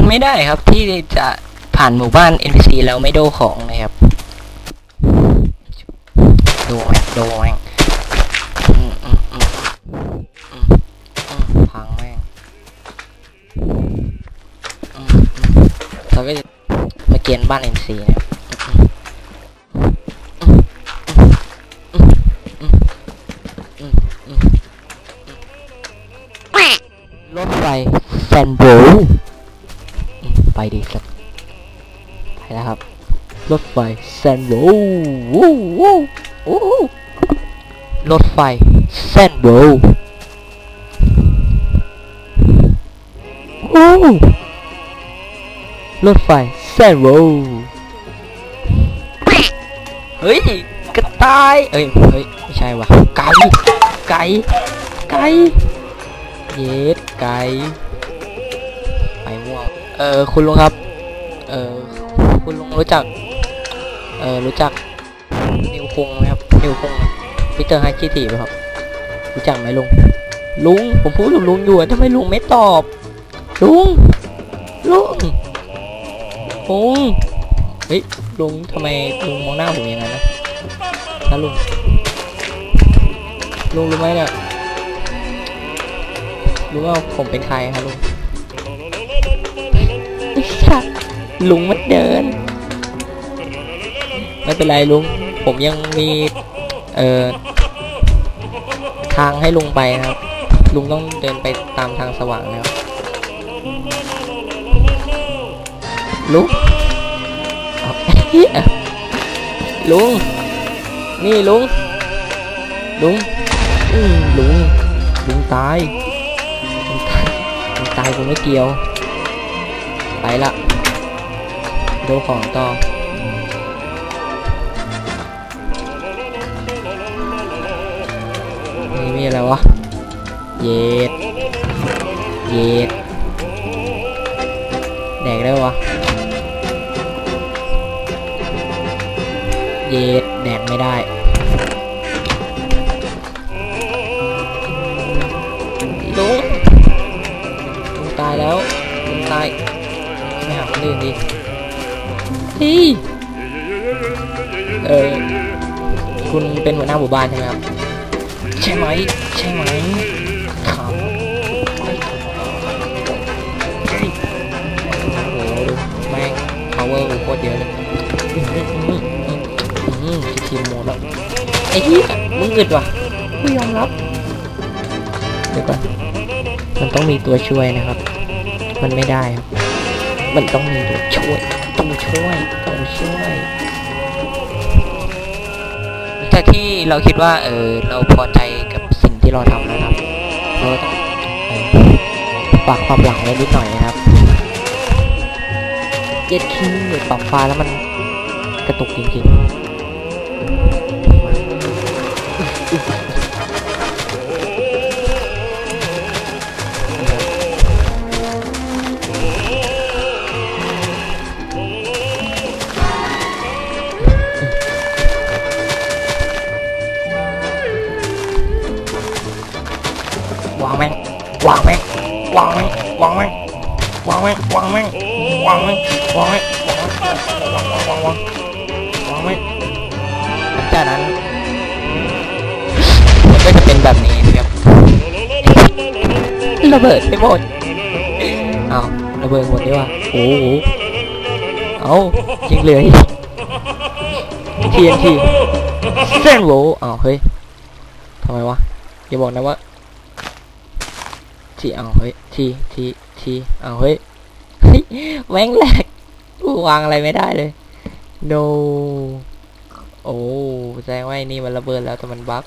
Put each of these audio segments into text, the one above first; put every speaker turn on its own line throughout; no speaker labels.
มันไม่ได้ครับที่จะผ่านหมู่บ้าน NPC แล้วไม่โดของนะครับ โดแม่งโดแม่งพังแม่งเราก็จะมาเกียนบ้าน NPC นะครับรถไฟแซนโบ ไปดีสักไปแล้วครับ รถไฟแซนโบวู้วู้วู้รถไฟแซนโบวู้รถไฟแซนโบเฮ้ยกระต่ายเอ้ย เฮ้ย ไม่ใช่ว่ะไก่ ไก่ ไก่ เย็ดไก่ เออคุณลุงครับ เออคุณลุงรู้จัก เออรู้จักนิวคงไหมครับนิวคงมิสเตอร์ไฮจีทีไหมครับรู้จักไหมลุงลุงผมพูดกับลุงอยู่ทำไมลุงไม่ตอบ ลุงลุงลุงเฮ้ยลุงทำไมลุงมองหน้าผมอย่างนั้นนะนะลุงลุงรู้ไหมเนี่ยรู้ว่าผมเป็นใครฮะลุง ลุงมันเดิน ไม่เป็นไรลุง ผมยังมี เอ่อ ทางให้ลุงไปนะครับ ลุงต้องเดินไปตามทางสว่างแล้วลุงลุง นี่ลุง ลุงลุง ลุงตาย ลุงตายลุงตายกูไม่เกี่ยว ไปละ ดูของต่อนี่มีอะไรวะ เย็ด เย็ด แดกได้วะ เย็ด แดกไม่ได้ลุงลุงตายแล้วตายไม่หาคนอื่นดิ ที่เออคุณเป็นหัวหน้าหมู่บ้านใช่ไหมครับ ใช่ไหมใช่ไหมครับโอ้โหดูแม่ง power กูโคตรเยอะเลยอื้อหืออื้อหืออื้อหือทีมโหมดแล้วไอ้เหี้ยมึงอึดว่ะไม่ยอมรับเดี๋ยวก่อนมันต้องมีตัวช่วยนะครับ มันไม่ได้ครับ มันต้องมีตัวช่วย ตัวช่วยตัวช่วยหลังจากที่เราคิดว่า เออเราพอใจกับสิ่งที่เราทำนะครับเราต้องปากความหลังไว้นิดหน่อยนะครับเย็ดขี้ปรับฟ้าแล้วมันกระตุกจริงๆ วางแม่งวางแม่งวางแม่งวางแม่งวางแม่งวางแม่งวางวางวางวางวางแม่งจากนั้นมันก็จะเป็นแบบนี้นะครับระเบิดไปหมดเอาระเบิดหมดดีกว่าโอ้โหเอายังเลืออีก TNT เส้นโหวอ้าวเฮ้ยทำไมวะอย่าบอกนะว่า ทีเอาเฮ้ยทีทีทีเอาเฮ้ยเฮ้ยแม่งแหลกกูวางอะไรไม่ได้เลย no โอ้แสดงว่าไอ้นี่มันระเบิดแล้วแต่มันบั๊ก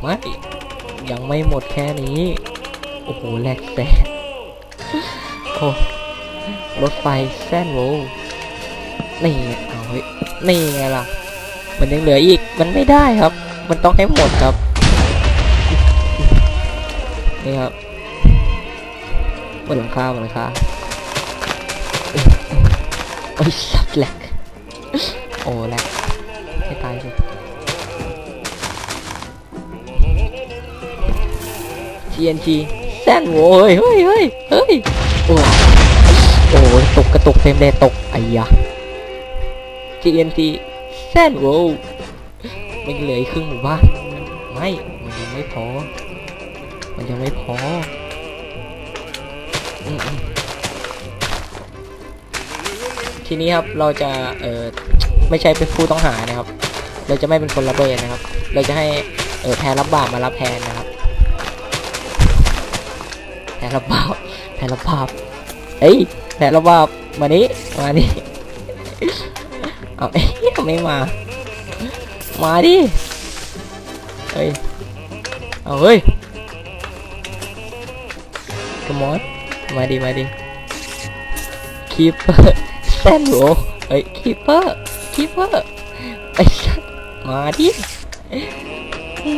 ไม่ยังไม่หมดแค่นี้ โอ้โหแหลกแสนโอ้รถไฟแซนโวนี่ไงเอาเฮ้ยนี่ไงล่ะ มันยังเหลืออีกมันไม่ได้ครับ มันต้องให้หมดครับ นี่ครับบนหลังคาบนหลังคาโอ้ยสัตว์แหลกโอ้แหลกให้ตายสิ TNT แซนโว้ยเฮ้ยเฮ้ยเฮ้ยโอ้โอ้ยตกกระตุกเฟรมเรทตกไอ้ยะ TNT แซนโว้มันเหลืออีกครึ่งหมู่บ้านไม่ มันยังไม่พอ มันยังไม่พอทีนี้ครับเราจะเออไม่ใช่เป็นผู้ต้องหานะครับ เราจะไม่เป็นคนระเบิดนะครับ เราจะให้เออแทนรับบาปมารับแทนนะครับแทนรับบาปแทนรับบาปเอ้ยแทนรับบาปมานี้มานี่เอาเอ้ยไม่มา มาดิเฮ้ยเอาเฮ้ย กมอนมาดิมาดิคีเปอร์แซนโหเฮ้ยคีเปอร์คีเปอร์ไอ้สัสมาดิ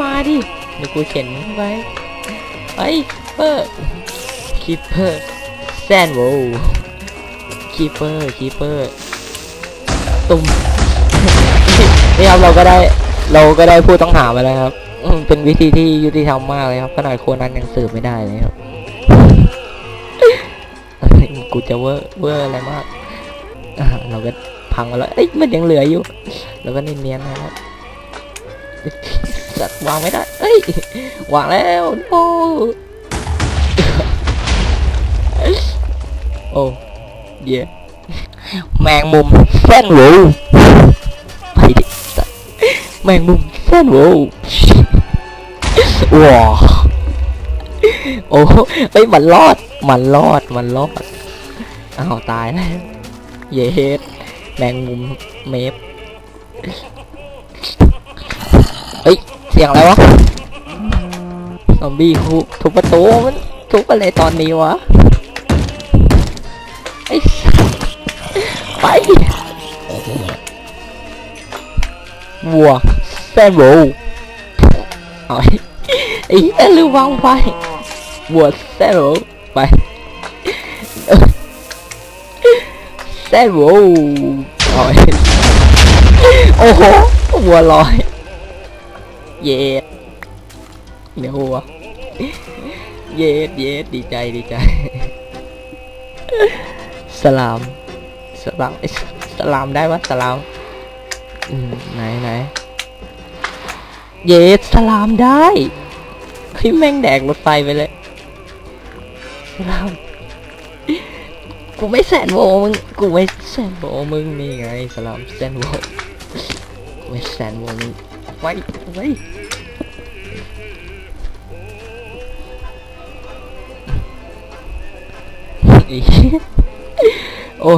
มาดิเดี๋ยวกูเข็นไปไอ้เปอร์คีเปอร์แซนโหคีเปอร์คีเปอร์ตุ้มนี่ครับเราก็ได้เราก็ได้ผู้ต้องหามาแล้วครับเป็นวิธีที่ยุติธรรมมากเลยครับขนาดโคนันยังสืบไม่ได้เลยครับ จะเวอร์เวอร์อะไรมากเราก็พังมาแล้วเอ้ยมันยังเหลืออยู่เราก็เนียนๆนะครับสัตว์วางไม่ได้เอ้ยวางแล้วโอ้โอ้เดี๋ยวแมงมุมแฟนโวไปดิสัตแมงมุมแฟนโวว้าโอ้เอ้ยมันรอดมันรอดมันรอด อ้าวตายแล้วเยสแมงมุมเมฟเฮ้ย เสียงอะไรวะ ซอมบี้คุทุบประตูมันทุบอะไรตอนนี้วะไอ้ไปวัวแซมโบเอาไอ้ไอ้เฮ้ยลืมวางไฟวัวแซมโบไป แซมโบเอาไอ้โอ้โหวัวลอยเย็ดเดี๋ยววัวเย็ดเย็ดดีใกูไม่แสนโวมึง กูไม่แสนโวมึงนี่ไงสลามแสนโวกูไม่แสนโวมึงไว้ไว้อีโอ้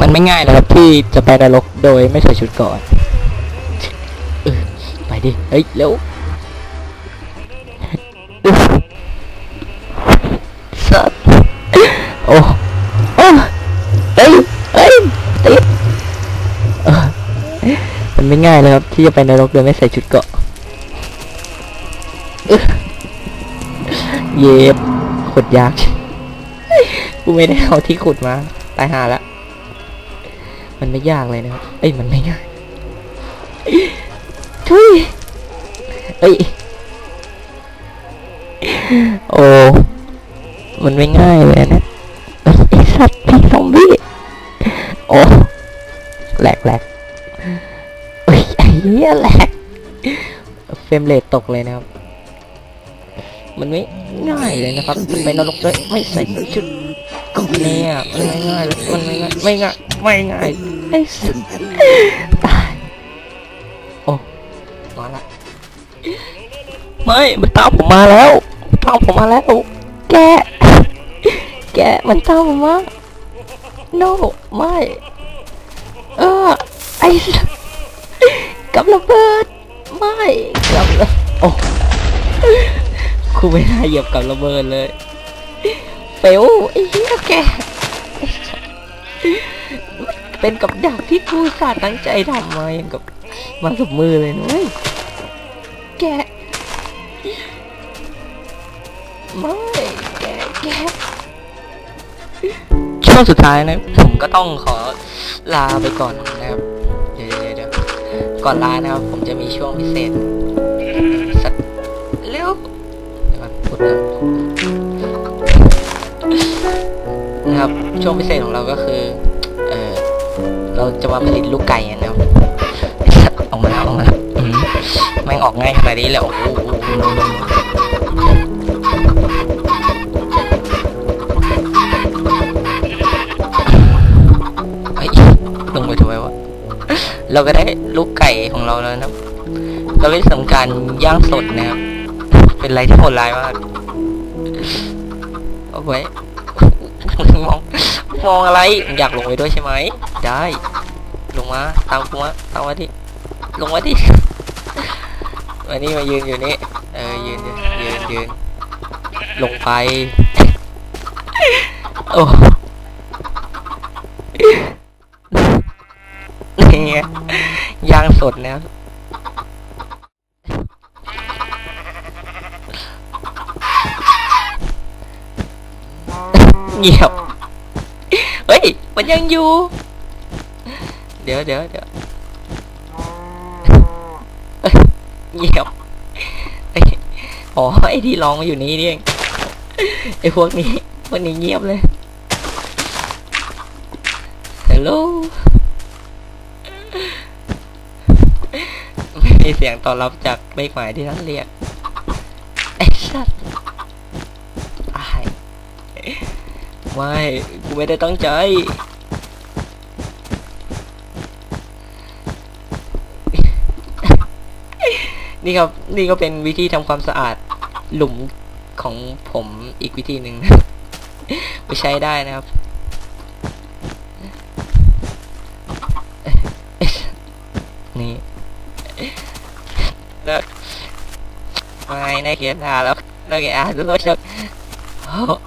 มันไม่ง่ายนะครับที่จะไปนรกโดยไม่ใส่ชุดก่อน ไปดิ เฮ้ย เร็วสัตว์โอ้โอ้เฮ้ยเฮ้ยติดเออมันไม่ ง่ายเลยครับ ที่จะไปนรกโดยไม่ใส่ชุดเกาะเย็บขุดยากกูไม่ได้เอาที่ขุดมา ตายหาละมันไม่ยากเลยนะครับ เอ้ยมันไม่ง่ายทุยเอ้ยโอ้มันไม่ง่ายเลยนะไอสัตว์พี่ซอมบี้โอ้แหลกแหลก เหี้ยแหลกเฟรมเรทตกเลยนะครับ มันไม่ง่ายเลยนะครับ ไปนรกด้วยไม่ใส่ชุดเนี่ยมันไม่ง่ายมันไม่ง่ายไม่ง่ายไม่ง่ายไอ้สัสตายโอ้มาละไม่มันตามผมมาแล้วตามผมมาแล้วแกแกมันตามผมมา no ไม่เออไอ้ กับระเบิด ไม่กับระโอ้กูไม่น่าเหยียบกับระเบิดเลยเฟลไอ้เหี้ยแกเป็นกับดักที่กูสาดตั้งใจทำมาอย่างกับมากับมือเลยนะเว้ยแกไม่แกแกช่วงสุดท้ายนะผมก็ต้องขอลาไปก่อนนะครับ ก่อนลานะครับ ผมจะมีช่วงพิเศษสักเร็วเดี๋ยวก่อนพูดนะนะครับช่วงพิเศษของเราก็คือ เออเราจะมาผลิตลูกไก่นะครับออกมาแล้วออกมาแล้วแม่งออกง่ายขนาดนี้เลยโอ้โห เราก็ได้ลูกไก่ของเราแล้วนะครับ เราได้ทำการย่างสดนะครับ เป็นอะไรที่โหดร้ายมากเอาไว้มองมองอะไรอยากลงไปด้วยใช่ไหม ได้ ลงมาตามกูมาตามมาที่ลงมาที่มานี่มายืนอยู่นี่เออยืนยืนยืนยืนลงไป โอ้นี่ไง ยางสดนะครับเงียบ เฮ้ย มันยังอยู่ เดี๋ยวเดี๋ยวเดี๋ยวเงียบอ๋อ ไอที่ร้องมาอยู่นี่นี่เอง ไอพวกนี้พวกนี้เงียบเลย ฮัลโหล มีเสียงตอบรับจากเลขหมายที่ท่านเรียกไอ้สัตว์อายไม่กูไม่ได้ตั้งใจนี่ครับนี่ก็เป็นวิธีทำความสะอาดหลุมของผมอีกวิธีหนึ่งไปใช้ได้นะครับ เลิกไม่ใ